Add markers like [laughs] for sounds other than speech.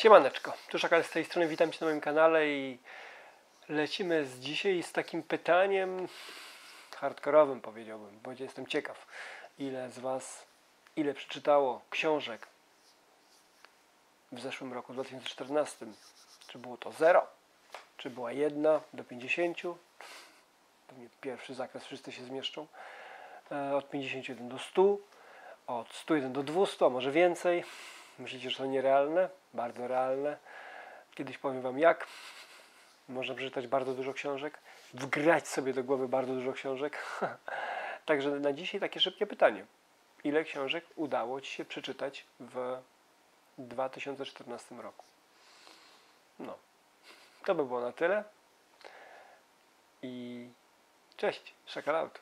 Siemaneczko, tu Szakal z tej strony, witam Cię na moim kanale i lecimy z dzisiaj z takim pytaniem hardkorowym powiedziałbym, bo jestem ciekaw, ile z Was, ile przeczytało książek w zeszłym roku, w 2014. Czy było to 0? Czy była jedna do 50? Pewnie pierwszy zakres wszyscy się zmieszczą. E, Od 51 do 100, od 101 do 200, a może więcej. Myślicie, że to nierealne? Bardzo realne. Kiedyś powiem Wam jak. Można przeczytać bardzo dużo książek, wgrać sobie do głowy bardzo dużo książek. [laughs] Także na dzisiaj takie szybkie pytanie. Ile książek udało Ci się przeczytać w 2014 roku? No, to by było na tyle. I cześć, szakalautu.